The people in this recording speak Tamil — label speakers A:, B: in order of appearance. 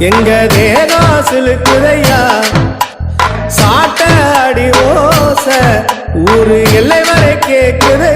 A: எங்க தேகம் சிலுக்குதையா சாட்ட அடி ஓச ஊரு எல்லை வரை கேக்குதையா